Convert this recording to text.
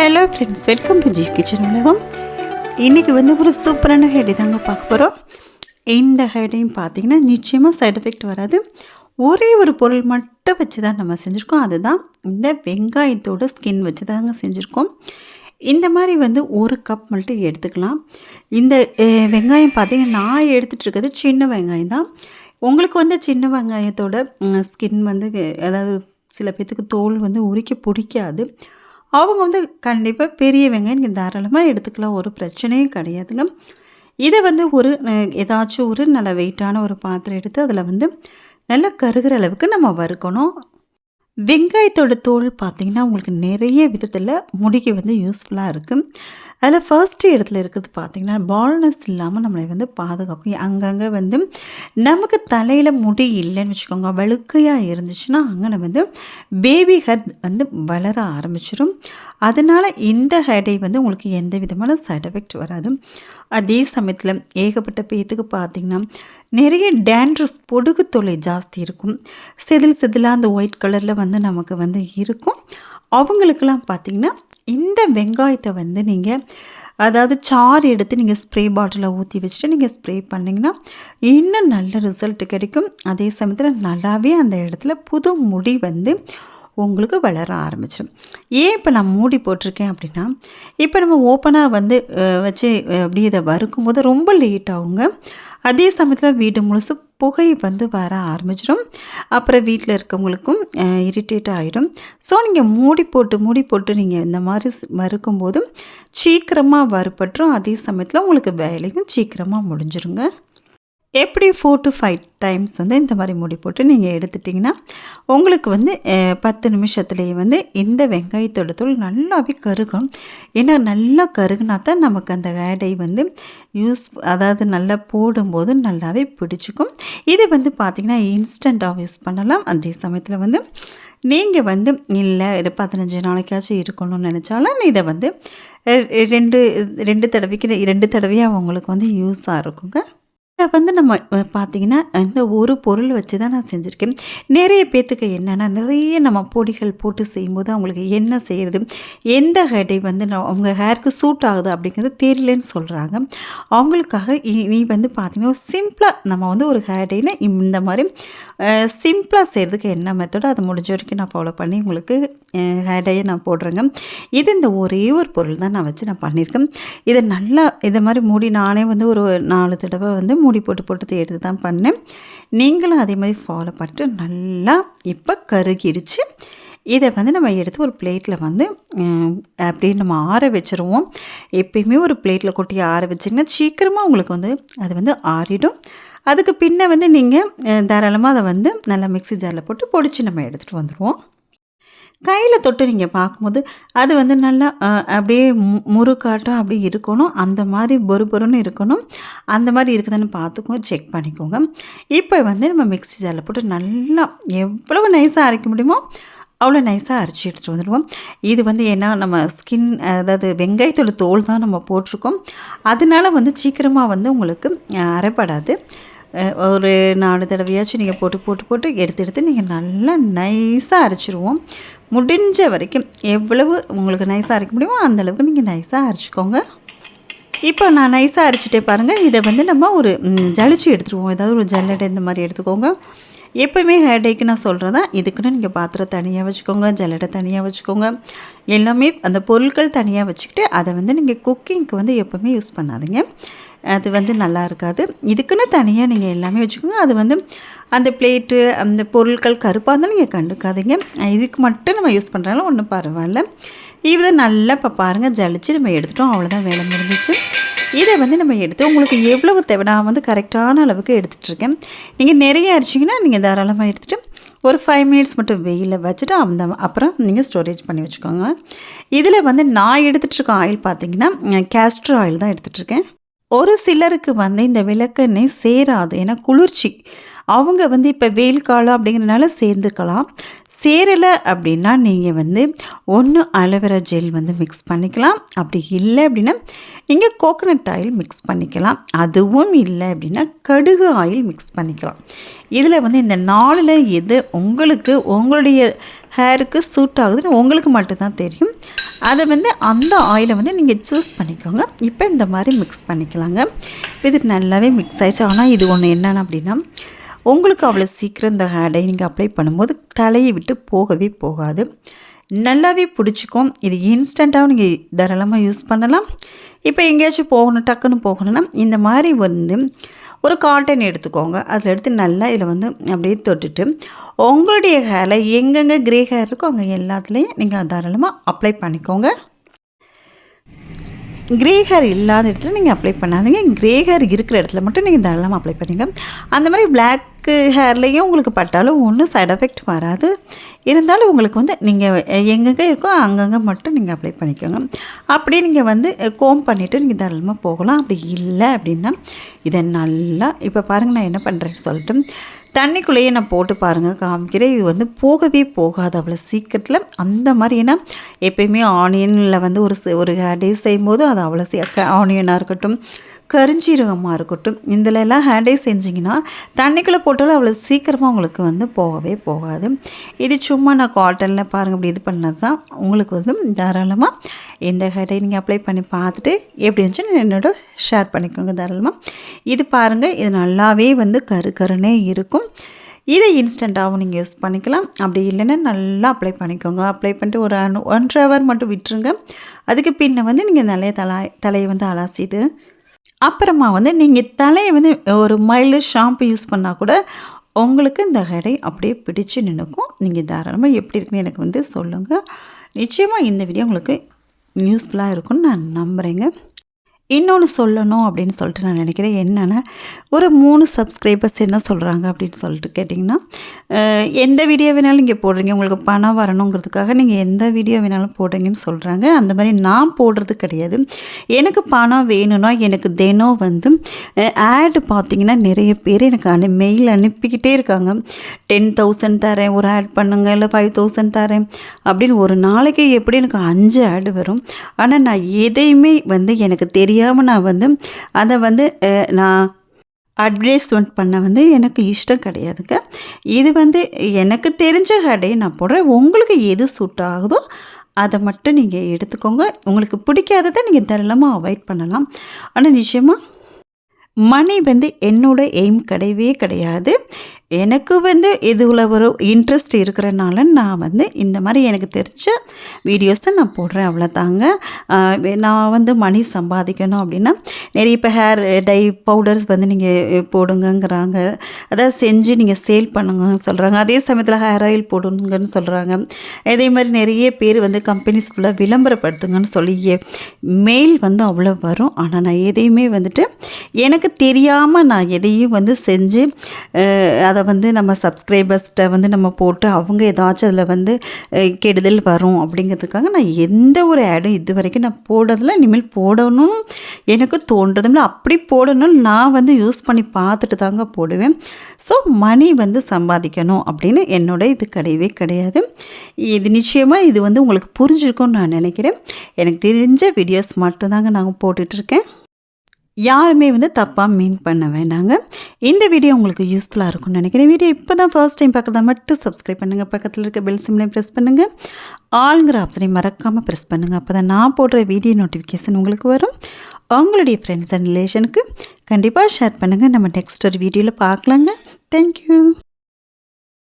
Hello friends welcome to G kitchen உலகம் இன்றைக்கி வந்து ஒரு சூப்பரான ஹெடி தாங்க பார்க்க போகிறோம் இந்த ஹெடையும் பார்த்தீங்கன்னா நிச்சயமாக சைட் எஃபெக்ட் வராது. ஒரே ஒரு பொருள் மட்டும் வச்சு தான் நம்ம செஞ்சுருக்கோம். அதுதான் இந்த வெங்காயத்தோட ஸ்கின் வச்சு தாங்க செஞ்சுருக்கோம். இந்த மாதிரி வந்து ஒரு கப் மட்டும் எடுத்துக்கலாம். இந்த வெங்காயம் பார்த்திங்கன்னா நான் எடுத்துகிட்டு இருக்கிறது சின்ன வெங்காயம் தான். உங்களுக்கு வந்து சின்ன வெங்காயத்தோட ஸ்கின் வந்து அதாவது சில பேர்த்துக்கு தோல் வந்து உரிக்க பிடிக்காது. அவங்க வந்து கண்டிப்பாக பெரிய வெங்காயம் நீங்கள் தாராளமாக எடுத்துக்கலாம் ஒரு பிரச்சனையும் கிடையாதுங்க. இதை வந்து ஒரு ஏதாச்சும் ஒரு நல்ல வெயிட்டான ஒரு பாத்திரம் எடுத்து அதில் வந்து நல்லா கருகிற அளவுக்கு நம்ம வறுக்கணும். வெங்காயத்தோட தோல் பார்த்திங்கன்னா உங்களுக்கு நிறைய விதத்தில் முடிக்கு வந்து யூஸ்ஃபுல்லாக இருக்குது அதில் ஃபர்ஸ்ட் இடத்துல இருக்கிறது பார்த்திங்கன்னா பால்னஸ் இல்லாமல் நம்மளை வந்து பாதுகாக்கும். அங்கங்கே வந்து நமக்கு தலையில் முடி இல்லைன்னு வச்சுக்கோங்க வழுக்கையாக இருந்துச்சுன்னா அங்கே வந்து பேபி ஹெட் வந்து வளர ஆரம்பிச்சிடும் அதனால் இந்த ஹெடை வந்து உங்களுக்கு எந்த விதமான சைட் எஃபெக்ட் வராது. அதே சமயத்தில் ஏகப்பட்ட பேத்துக்கு பார்த்திங்கன்னா நிறைய டேண்ட்ரஃப் பொடுகு தொலை ஜாஸ்தி இருக்கும். செதில் செதிலாக அந்த ஒயிட் கலரில் வந்து வந்து நமக்கு வந்து இருக்கும். அவங்களுக்கெல்லாம் பார்த்திங்கன்னா இந்த வெங்காயத்தை வந்து நீங்கள் அதாவது சாறு எடுத்து நீங்கள் ஸ்ப்ரே பாட்டிலில் ஊற்றி வச்சுட்டு நீங்கள் ஸ்ப்ரே பண்ணிங்கன்னா இன்னும் நல்ல ரிசல்ட் கிடைக்கும். அதே சமயத்தில் நல்லாவே அந்த இடத்துல புது முடி வந்து உங்களுக்கு வளர ஆரம்பிச்சிடும். ஏன் இப்போ நான் மூடி போட்டிருக்கேன் அப்படின்னா இப்போ நம்ம ஓப்பனாக வந்து வச்சு அப்படியே இதை வறுக்கும் போது ரொம்ப லேட் ஆகுங்க. அதே சமயத்தில் வீடு முழுசு புகை வந்து வர ஆரம்பிச்சிடும். அப்புறம் வீட்டில் இருக்கவங்களுக்கும் இரிட்டேட் ஆகிடும் ஸோ நீங்கள் மூடி போட்டு மூடி போட்டு நீங்கள் இந்த மாதிரி ஸ்- வறுக்கும்போது சீக்கிரமாக வறுபட்டுரும். அதே சமயத்தில் உங்களுக்கு வேலையும் சீக்கிரமாக முடிஞ்சிருங்க. எப்படி ஃபோர் டு ஃபைவ் டைம்ஸ் வந்து இந்த மாதிரி முடி போட்டு நீங்கள் எடுத்துட்டிங்கன்னா உங்களுக்கு வந்து பத்து நிமிஷத்துலேயே வந்து இந்த வெங்காயத்தோட தூள் நல்லாவே கருகும். ஏன்னா நல்லா கருகுனா தான் நமக்கு அந்த வேடை வந்து யூஸ் அதாவது நல்லா போடும்போது நல்லாவே பிடிச்சிக்கும். இது வந்து பார்த்திங்கன்னா இன்ஸ்டண்ட்டாக யூஸ் பண்ணலாம். அதே சமயத்தில் வந்து நீங்கள் வந்து இல்லை ஒரு பதினஞ்சு நாளைக்காச்சும் இருக்கணும்னு நினச்சாலும் இதை வந்து ரெண்டு ரெண்டு தடவைக்கு ரெண்டு தடவையாக உங்களுக்கு வந்து யூஸாக இருக்குங்க. இதை வந்து நம்ம பார்த்திங்கன்னா பார்த்தீங்கன்னா இந்த ஒரு பொருள் வச்சு தான் நான் செஞ்சுருக்கேன். நிறைய பேர்த்துக்கு என்னென்னா நிறைய நம்ம பொடிகள் போட்டு செய்யும்போது அவங்களுக்கு என்ன செய்கிறது எந்த ஹேடை வந்து நான் அவங்க ஹேருக்கு சூட் ஆகுது அப்படிங்கிறது தெரியலன்னு சொல்கிறாங்க அவங்களுக்காக இ- நீ வந்து பார்த்திங்கன்னா சிம்பிளாக நம்ம வந்து ஒரு ஹேடைன்னு இந்த மாதிரி சிம்பிளாக செய்கிறதுக்கு என்ன மெத்தடோ அதை முடிஞ்ச வரைக்கும் நான் ஃபாலோ பண்ணி உங்களுக்கு ஹேடையை நான் போடுறேங்க. இது இந்த ஒரே ஒரு பொருள் தான் நான் வச்சு நான் பண்ணியிருக்கேன். இதை நல்லா இதை மாதிரி மூடி நானே வந்து ஒரு நாலு தடவை வந்து மூடி போட்டு போட்டு எடுத்து தான் பண்ணேன். நீங்களும் அதே மாதிரி ஃபாலோ பண்ணிட்டு நல்லா இப்போ கருகிடுச்சு இதை வந்து நம்ம எடுத்து ஒரு பிளேட்டில் வந்து அப்படியே நம்ம ஆற வச்சுருவோம். எப்பயுமே ஒரு பிளேட்டில் கொட்டி ஆற வச்சிங்கன்னா சீக்கிரமாக உங்களுக்கு வந்து அது வந்து ஆறிடும். அதுக்கு பின்ன வந்து நீங்கள் தாராளமாக அதை வந்து நல்லா மிக்ஸி ஜாரில் போட்டு பொடிச்சு நம்ம எடுத்துகிட்டு வந்துடுவோம் கையில் தொட்டு நீங்கள் பார்க்கும்போது அது வந்து நல்லா அப்படியே மு- முறுக்காட்டம் அப்படி இருக்கணும். அந்த மாதிரி பொறு பொறுன்னு இருக்கணும். அந்த மாதிரி இருக்குதுன்னு பார்த்துக்கோங்க செக் பண்ணிக்கோங்க. இப்போ வந்து நம்ம மிக்ஸி ஜாரில் போட்டு நல்லா எவ்வளவு நைஸாக அரைக்க முடியுமோ அவ்வளோ நைஸாக அரைச்சி எடுத்துகிட்டு வந்துடுவோம். இது வந்து ஏன்னா நம்ம ஸ்கின் அதாவது வெங்காயத்தோட தோல் தான் நம்ம போட்டிருக்கோம். அதனால வந்து சீக்கிரமாக வந்து உங்களுக்கு அரைப்படாது. ஒரு நாலு தடவையாச்சும் நீங்கள் போட்டு போட்டு போட்டு எடுத்து எடுத்து நீங்கள் நல்லா நைஸாக அரைச்சிருவோம். முடிஞ்ச வரைக்கும் எவ்வளவு உங்களுக்கு நைஸாக அரைக்க முடியுமோ அந்தளவுக்கு நீங்கள் நைஸாக அரைச்சிக்கோங்க. இப்போ நான் நைஸாக அரைச்சிட்டே பாருங்கள் இதை வந்து நம்ம ஒரு ஜலிச்சு எடுத்துருவோம். ஏதாவது ஒரு ஜல்லடை இந்த மாதிரி எடுத்துக்கோங்க. எப்போயுமே ஹேர்டேக்கு நான் சொல்கிறதா இதுக்குன்னு நீங்கள் பாத்திரம் தனியாக வச்சுக்கோங்க ஜல்லடை தனியாக வச்சுக்கோங்க. எல்லாமே அந்த பொருட்கள் தனியாக வச்சுக்கிட்டு அதை வந்து நீங்கள் குக்கிங்க்கு வந்து எப்போவுமே யூஸ் பண்ணாதீங்க. அது வந்து நல்லா இருக்காது. இதுக்குன்னு தனியாக நீங்கள் எல்லாமே வச்சுக்கோங்க. அது வந்து அந்த பிளேட்டு அந்த பொருட்கள் கருப்பாக இருந்தாலும் நீங்கள் கண்டுக்காதீங்க. இதுக்கு மட்டும் நம்ம யூஸ் பண்ணுறாலும் ஒன்றும் பரவாயில்ல. இதை நல்லா இப்போ பாருங்கள் ஜலிச்சு நம்ம எடுத்துட்டோம். அவ்வளோதான் வேலை முடிஞ்சிச்சு. இதை வந்து நம்ம எடுத்து உங்களுக்கு எவ்வளவு தேவை? நான் வந்து கரெக்டான அளவுக்கு எடுத்துகிட்ருக்கேன் நீங்கள் நிறைய அரிச்சிங்கன்னா நீங்கள் தாராளமாக எடுத்துகிட்டு ஒரு ஃபைவ் மினிட்ஸ் மட்டும் வெயிலில் வச்சுட்டு அந்த அப்புறம் நீங்கள் ஸ்டோரேஜ் பண்ணி வச்சுக்கோங்க. இதில் வந்து நான் எடுத்துகிட்டு இருக்க ஆயில் பார்த்தீங்கன்னா கேஸ்டர் ஆயில் தான் எடுத்துகிட்ருக்கேன் ஒரு சிலருக்கு வந்து இந்த விளக்கெண்ணெய் சேராது. ஏன்னா குளிர்ச்சி. அவங்க வந்து இப்போ வெயில் காலம் அப்படிங்கிறனால சேர்ந்துக்கலாம் சேரலை அப்படின்னா நீங்கள் வந்து ஒன்று அலோவேரா ஜெல் வந்து மிக்ஸ் பண்ணிக்கலாம். அப்படி இல்லை அப்படின்னா நீங்கள் கோகனட் ஆயில் மிக்ஸ் பண்ணிக்கலாம். அதுவும் இல்லை அப்படின்னா கடுகு ஆயில் மிக்ஸ் பண்ணிக்கலாம். இதில் வந்து இந்த நாளில் எது உங்களுக்கு உங்களுடைய ஹேருக்கு சூட் ஆகுதுன்னு உங்களுக்கு மட்டும்தான் தெரியும். அதை வந்து அந்த ஆயிலை வந்து நீங்கள் சூஸ் பண்ணிக்கோங்க. இப்போ இந்த மாதிரி மிக்ஸ் பண்ணிக்கலாங்க. இது நல்லாவே மிக்ஸ் ஆயிடுச்சு. ஆனால் இது ஒன்று என்னென்ன அப்படின்னா உங்களுக்கு அவ்வளோ சீக்கிரம் இந்த ஹேடை நீங்கள் அப்ளை பண்ணும்போது தலையை விட்டு போகவே போகாது. நல்லாவே பிடிச்சிக்கும். இது இன்ஸ்டண்ட்டாகவும் நீங்கள் தாராளமாக யூஸ் பண்ணலாம். இப்போ எங்கேயாச்சும் போகணும் டக்குன்னு போகணுன்னா இந்த மாதிரி வந்து ஒரு காட்டன் எடுத்துக்கோங்க. அதில் எடுத்து நல்லா இதில் வந்து அப்படியே தொட்டுட்டு உங்களுடைய ஹேரில் எங்கெங்கே க்ரே ஹேர் இருக்கோ அங்கே எல்லாத்துலேயும் நீங்கள் தாராளமாக அப்ளை பண்ணிக்கோங்க. க்ரே ஹேர் இல்லாத இடத்துல நீங்கள் அப்ளை பண்ணாதீங்க. க்ரே ஹேர் இருக்கிற இடத்துல மட்டும் நீங்கள் தாராளமாக அப்ளை பண்ணிங்க அந்த மாதிரி பிளாக் ஹேர்லேயும் உங்களுக்கு பட்டாலும் ஒன்றும் சைட் எஃபெக்ட் வராது. இருந்தாலும் உங்களுக்கு வந்து நீங்கள் எங்கெங்கே இருக்கோ அங்கங்கே மட்டும் நீங்கள் அப்ளை பண்ணிக்கோங்க. அப்படியே நீங்கள் வந்து கோம் பண்ணிவிட்டு நீங்கள் தாராளமாக போகலாம். அப்படி இல்லை அப்படின்னா இதை நல்லா இப்போ பாருங்கள் நான் என்ன பண்ணுறேன்னு சொல்லிட்டு தண்ணிக்குள்ளேயே நான் போட்டு பாருங்கள் காமிக்கிறேன். இது வந்து போகவே போகாது அவ்வளோ சீக்கிரத்தில். அந்த மாதிரி ஏன்னா எப்பயுமே ஆனியனில் வந்து ஒரு ஒரு டேஸ் செய்யும்போது அது அவ்வளோ சீக்க ஆனியனாக இருக்கட்டும் கரிஞ்சீரகமாக இருக்கட்டும். இதிலெல்லாம் ஹேண்டே செஞ்சிங்கன்னா தண்ணிக்குள்ளே போட்டாலும் அவ்வளோ சீக்கிரமாக உங்களுக்கு வந்து போகவே போகாது. இது சும்மா நான் காட்டனில் பாருங்கள் அப்படி இது பண்ணது தான். உங்களுக்கு வந்து தாராளமாக எந்த ஹேடை நீங்கள் அப்ளை பண்ணி பார்த்துட்டு எப்படி இருந்துச்சுன்னு என்னோட ஷேர் பண்ணிக்கோங்க தாராளமாக இது பாருங்கள் இது நல்லாவே வந்து கரு கருனே இருக்கும். இதை இன்ஸ்டண்ட்டாகவும் நீங்கள் யூஸ் பண்ணிக்கலாம். அப்படி இல்லைன்னா நல்லா அப்ளை பண்ணிக்கோங்க. அப்ளை பண்ணிட்டு ஒரு ஒன்றரை ஹவர் மட்டும் விட்டுருங்க. அதுக்கு பின்ன வந்து நீங்கள் நிறைய தலை தலையை வந்து அலாசிட்டு அப்புறமா வந்து நீங்கள் தலையை வந்து ஒரு மைல்டு ஷாம்பு யூஸ் பண்ணால் கூட உங்களுக்கு இந்த ஹெடை அப்படியே பிடிச்சு நினைக்கும் நீங்கள் தாராளமாக எப்படி இருக்குன்னு எனக்கு வந்து சொல்லுங்கள் நிச்சயமாக இந்த வீடியோ உங்களுக்கு யூஸ்ஃபுல்லாக இருக்கும்னு நான் நம்புகிறேங்க இன்னொன்று சொல்லணும் அப்படின்னு சொல்லிட்டு நான் நினைக்கிறேன். என்னென்னா ஒரு மூணு சப்ஸ்கிரைபர்ஸ் என்ன சொல்கிறாங்க அப்படின்னு சொல்லிட்டு கேட்டிங்கன்னா எந்த வீடியோ வேணாலும் இங்கே போடுறீங்க. உங்களுக்கு பணம் வரணுங்கிறதுக்காக நீங்கள் எந்த வீடியோ வேணாலும் போடுறீங்கன்னு சொல்கிறாங்க அந்த மாதிரி நான் போடுறது கிடையாது. எனக்கு பணம் வேணும்னா எனக்கு தினம் வந்து ஆடு பார்த்திங்கன்னா நிறைய பேர் எனக்கு அனு மெயில் அனுப்பிக்கிட்டே இருக்காங்க. டென் தௌசண்ட் தரேன் ஒரு ஆட் பண்ணுங்கள் இல்லை ஃபைவ் தௌசண்ட் தரேன் அப்படின்னு ஒரு நாளைக்கு எப்படி எனக்கு அஞ்சு ஆடு வரும். ஆனால் நான் எதையுமே வந்து எனக்கு தெரிய தெரியாமல் நான் வந்து அதை வந்து நான் அட்வர்டைஸ்மெண்ட் பண்ண வந்து எனக்கு இஷ்டம் கிடையாதுங்க. இது வந்து எனக்கு தெரிஞ்ச கடையை நான் போடுறேன் உங்களுக்கு எது சூட் ஆகுதோ அதை மட்டும் நீங்கள் எடுத்துக்கோங்க. உங்களுக்கு பிடிக்காததை நீங்கள் தாராளமாக அவாய்ட் பண்ணலாம். ஆனால் நிச்சயமாக மணி வந்து என்னோடய எய்ம் கிடையவே கிடையாது. எனக்கு வந்து இதில் ஒரு இன்ட்ரெஸ்ட் இருக்கிறனால நான் வந்து இந்த மாதிரி எனக்கு தெரிஞ்ச வீடியோஸை நான் போடுறேன் அவ்வளோதாங்க நான் வந்து மணி சம்பாதிக்கணும் அப்படின்னா நிறைய இப்போ ஹேர் டை பவுடர்ஸ் வந்து நீங்கள் போடுங்கங்கிறாங்க. அதாவது செஞ்சு நீங்கள் சேல் பண்ணுங்க சொல்கிறாங்க அதே சமயத்தில் ஹேர் ஆயில் போடுங்கன்னு சொல்கிறாங்க அதே மாதிரி நிறைய பேர் வந்து கம்பெனிஸ் ஃபுல்லாக விளம்பரப்படுத்துங்கன்னு சொல்லி மெயில் வந்து அவ்வளோ வரும். ஆனால் நான் எதையுமே வந்துட்டு எனக்கு தெரியாமல் நான் எதையும் வந்து செஞ்சு அதை அதை வந்து நம்ம சப்ஸ்கிரைபர்ஸ்கிட்ட வந்து நம்ம போட்டு அவங்க ஏதாச்சும் அதில் வந்து கெடுதல் வரும் அப்படிங்கிறதுக்காக நான் எந்த ஒரு ஆடும் இது வரைக்கும் நான் போடுறதில்ல. இனிமேல் போடணும் எனக்கு தோன்றதும் அப்படி போடணும் நான் வந்து யூஸ் பண்ணி பார்த்துட்டு தாங்க போடுவேன். ஸோ மணி வந்து சம்பாதிக்கணும் அப்படின்னு என்னோட இது கிடையவே கிடையாது. இது நிச்சயமாக இது வந்து உங்களுக்கு புரிஞ்சிருக்கும்னு நான் நினைக்கிறேன். எனக்கு தெரிஞ்ச வீடியோஸ் மட்டும்தாங்க நாங்கள் போட்டுட்ருக்கேன் யாருமே வந்து தப்பாக மீன் பண்ண வேண்டாங்க. இந்த வீடியோ உங்களுக்கு யூஸ்ஃபுல்லாக இருக்கும்னு நினைக்கிறேன். வீடியோ இப்போ தான் ஃபர்ஸ்ட் டைம் பார்க்குறதா மட்டும் சப்ஸ்கிரைப் பண்ணுங்கள் பக்கத்தில் இருக்க பெல் சிம்லையும் ப்ரெஸ் பண்ணுங்கள் ஆளுங்கிற ஆப்ஷனையும் மறக்காமல் ப்ரெஸ் பண்ணுங்கள் அப்போ தான் நான் போடுற வீடியோ நோட்டிஃபிகேஷன் உங்களுக்கு வரும். உங்களுடைய ஃப்ரெண்ட்ஸ் அண்ட் ரிலேஷனுக்கு கண்டிப்பாக ஷேர் பண்ணுங்கள் நம்ம நெக்ஸ்ட் ஒரு வீடியோவில் பார்க்கலாங்க. தேங்க்யூ